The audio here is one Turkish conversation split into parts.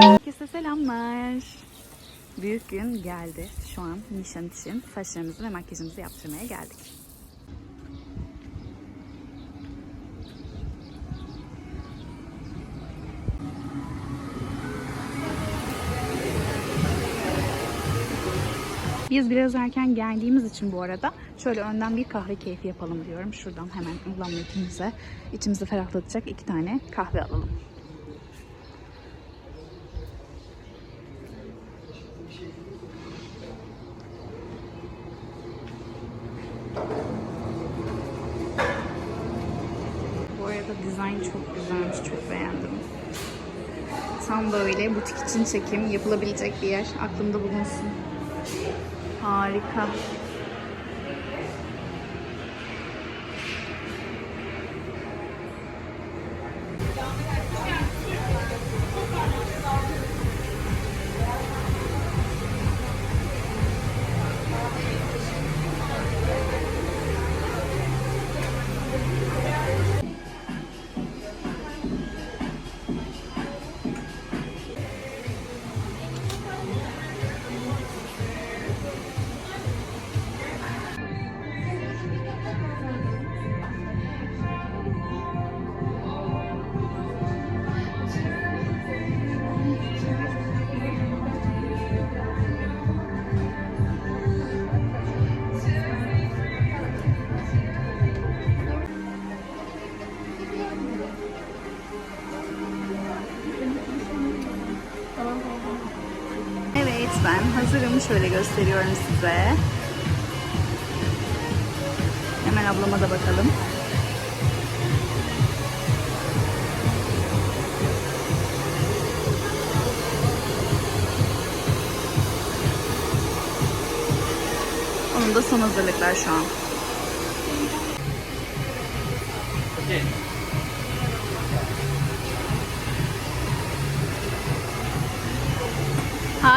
Herkese selamlar. Büyük gün geldi. Şu an nişan için saçlarımızı ve makyajımızı yaptırmaya geldik. Biz biraz erken geldiğimiz için bu arada şöyle önden bir kahve keyfi yapalım diyorum. Şuradan hemen ıhlamurumuza içimizi ferahlatacak iki tane kahve alalım. Bu arada dizayn çok güzelmiş, çok beğendim. Tam böyle butik için çekim yapılabilecek bir yer. Aklımda bulunsun. Harika. Evet ben hazırım. Şöyle gösteriyorum size. Hemen ablama da bakalım. Onun da son hazırlıklar şu an.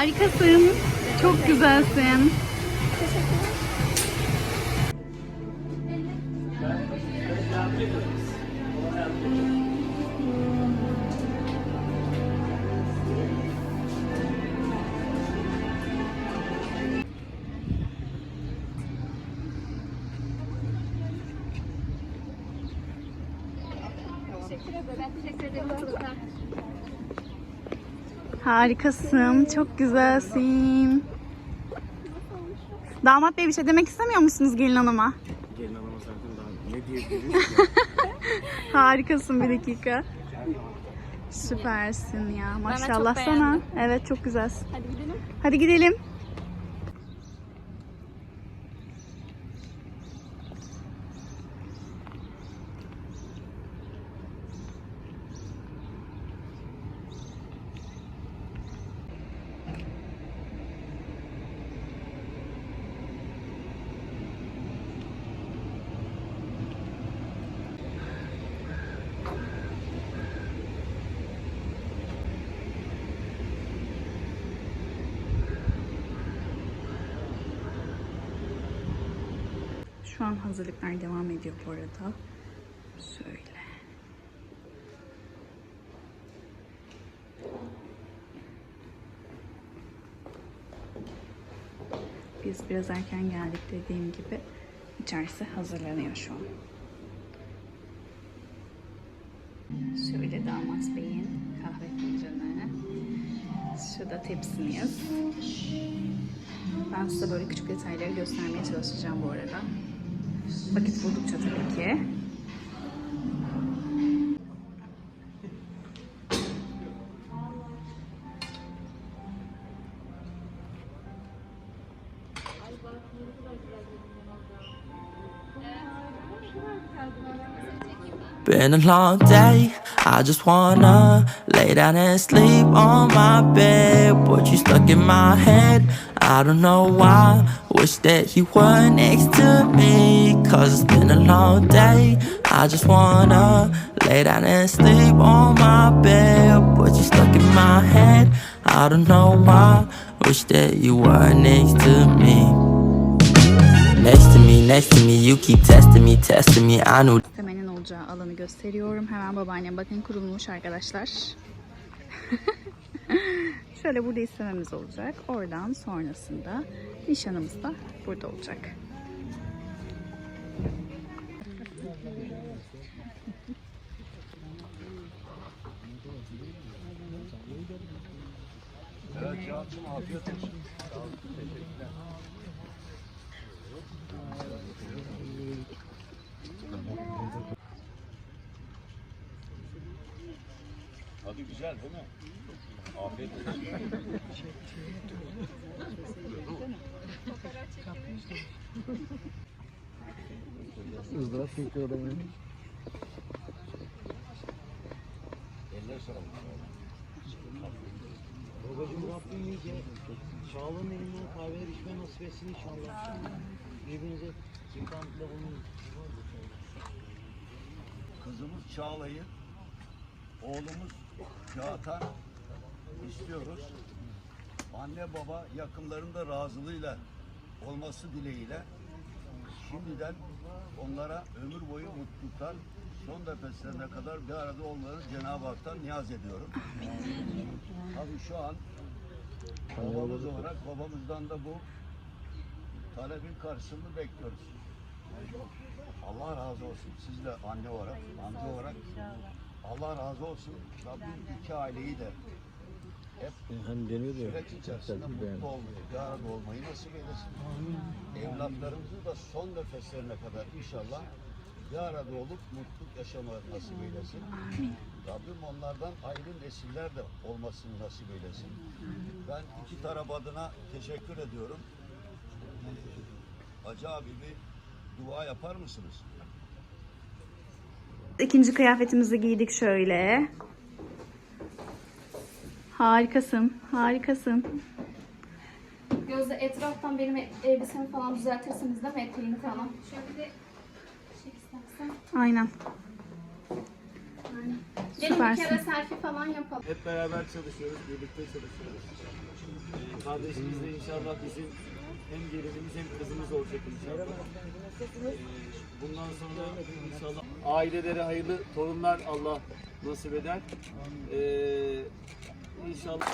Harikasın. Çok güzelsin. Harikasın. Çok güzelsin. Damat bey bir şey demek istemiyor musunuz gelin hanıma? Gelin hanıma zaten daha ne diyebiliriz? Harikasın bir dakika. Süpersin ya. Maşallah sana. Evet çok güzelsin. Hadi gidelim. Hadi gidelim. Şu an hazırlıklar devam ediyor bu arada. Şöyle. Biz biraz erken geldik dediğim gibi. İçerisi hazırlanıyor şu an. Şöyle damat beyin kahve fincanı. Şurada tepsimiz. Ben size böyle küçük detayları göstermeye çalışacağım bu arada. Tabii ki. Been a long day. I just wanna lay down and sleep on my bed. But you stuck in my head? I don't know why. Wish that you were next to me. Cause it's been a long day. I just wanna lay down and sleep on my bed. But you're stuck in my head. I don't know why. Wish that you were next to me. Next to me, next to me, you keep testing me, testing me. I olacağı alanı gösteriyorum. Hemen babaannem bakın kurulmuş arkadaşlar. Şöyle burada istememiz olacak. Oradan sonrasında nişanımız da burada olacak. Tadı güzel değil mi? Afiyet olsun. Eller sarılmış. Babacım Rabbim iyice sağlığın elinden kahveler içme nasip etsin inşallah. Birbirinize yıkantıla bulunun. Kızımız Çağla'yı, oğlumuz Çağatan istiyoruz. Anne baba yakınların da razılığıyla olması dileğiyle şimdiden onlara ömür boyu mutluluklar son nefeslerine kadar bir arada olmalarını Cenab-ı Hak'tan niyaz ediyorum. Tabii şu an babamız olarak babamızdan da bu talebin karşılığını bekliyoruz. Allah razı olsun. Siz de anne olarak, amca olarak Allah razı olsun. Rabbim iki aileyi de hep Hani deniyor ya. süreç içerisinde mutlu olmayı, bir arada olmayı nasip eylesin. Evlatlarımızı da son nefeslerine kadar inşallah bir arada olup mutluluk yaşamaları nasip eylesin. Rabbim onlardan ayrı nesiller de olmasını nasip eylesin. Ben iki taraf adına teşekkür ediyorum. Hacı abi bir dua yapar mısınız? İkinci kıyafetimizi giydik şöyle. Harikasın, harikasın. Gözde etraftan benim e- elbisemi falan düzeltirsiniz değil mi eteğini falan? Şöyle bir de şey istersen. Aynen. Gelin bir kere selfie falan yapalım. Hep beraber çalışıyoruz, birlikte çalışıyoruz. Ee, kardeşimiz de inşallah bizim hem gelinimiz hem kızımız olacak inşallah. Ee, bundan sonra inşallah ailelere hayırlı torunlar Allah nasip eder. Ee, inşallah.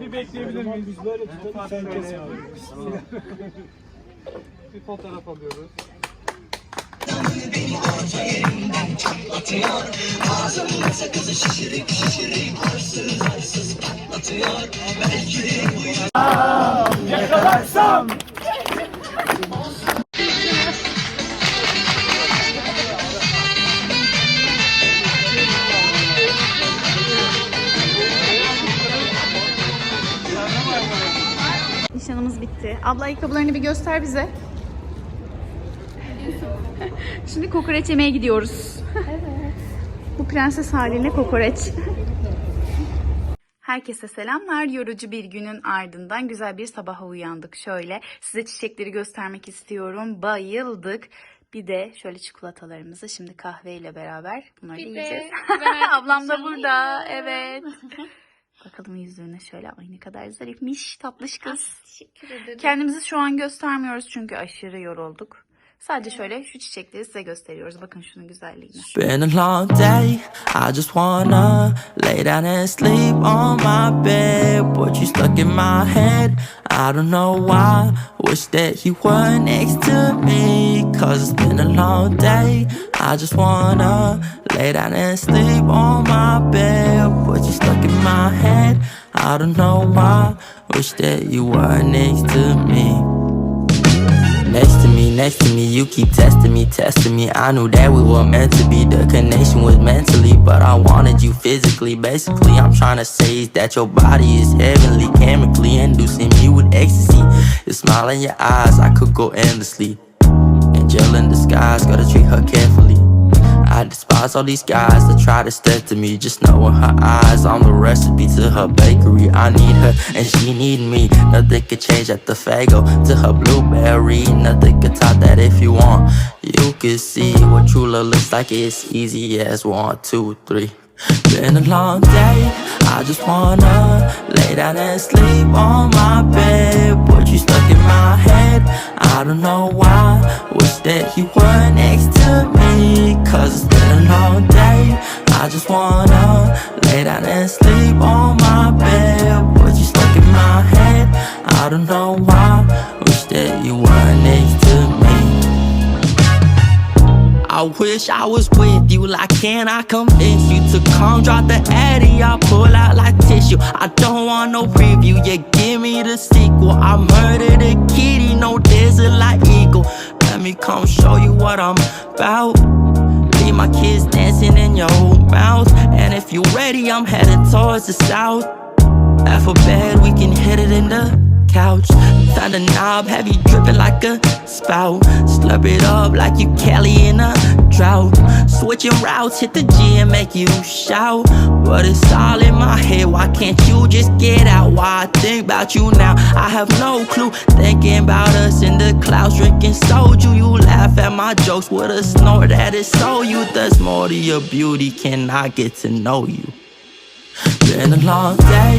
Bir bekleyebilir miyiz? Biz böyle tutalım. Sen kes Bir fotoğraf alıyoruz. Nişanımız bitti. Abla ayakkabılarını bir göster bize. Şimdi kokoreç yemeye gidiyoruz. Evet. Bu prenses haline kokoreç. Herkese selamlar. Yorucu bir günün ardından güzel bir sabaha uyandık. Şöyle size çiçekleri göstermek istiyorum. Bayıldık. Bir de şöyle çikolatalarımızı şimdi kahveyle beraber bunları Bir yiyeceğiz. Ablam da burada. Evet. Bakalım yüzüne şöyle. Ay ne kadar zarifmiş. Tatlış kız. Teşekkür ederim. Kendimizi şu an göstermiyoruz çünkü aşırı yorulduk. Sadece şöyle şu çiçekleri size gösteriyoruz. Bakın şunun güzelliğine. Been a long day. I just wanna lay down and sleep on my bed. But you stuck in my head. I don't know why. Wish that you were next to me. Cause it's been a long day. I just wanna lay down and sleep on my bed. But you stuck in my head. I don't know why. Wish that you were next to me. Next to me, you keep testing me, testing me. I knew that we were meant to be. The connection was mentally, but I wanted you physically. Basically, I'm trying to say is that your body is heavenly, chemically inducing me with ecstasy. The smile in your eyes, I could go endlessly. Angel in disguise, gotta treat her carefully. I despise all these guys that try to step to me. Just knowing her eyes, I'm the recipe to her bakery. I need her and she need me. Nothing could change at the Fago to her blueberry. Nothing could top that if you want. You can see what true love looks like. It's easy as one, two, three. Been a long day, I just wanna lay down and sleep on my bed. But you stuck in my head, I don't know why. Wish that you were next to me, cause it's been a long day. I just wanna lay down and sleep on my bed. But you stuck in my head, I don't know why. Wish that you were next I wish I was with you. Like, can I convince you to come drop the addy? I pull out like tissue. I don't want no preview. Yeah, give me the sequel. I murdered a kitty, no desert like eagle. Let me come show you what I'm about. Leave my kids dancing in your mouth. And if you're ready, I'm headed towards the south. Bed, we can hit it in the couch. Found a knob, have you dripping like a spout. Slurp it up like you Kelly in a drought. Switching routes, hit the G and make you shout. But it's all in my head, why can't you just get out? Why I think about you now? I have no clue. Thinking about us in the clouds, drinking soju. You laugh at my jokes with a snort that is so you. There's more to your beauty, can I get to know you? Been a long day,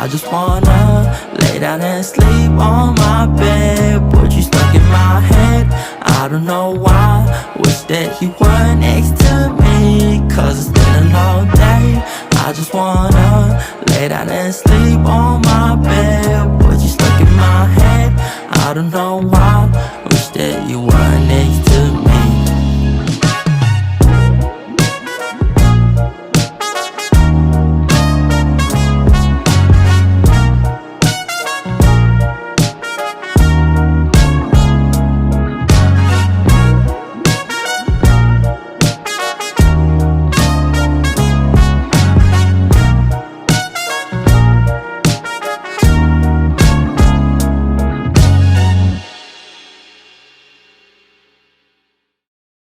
I just wanna lay down and sleep on my bed. But you stuck in my head, I don't know why. Wish that you were next to me, cause it's been a long day. I just wanna lay down and sleep on my bed. But you stuck in my head, I don't know why. Wish that you were next to me.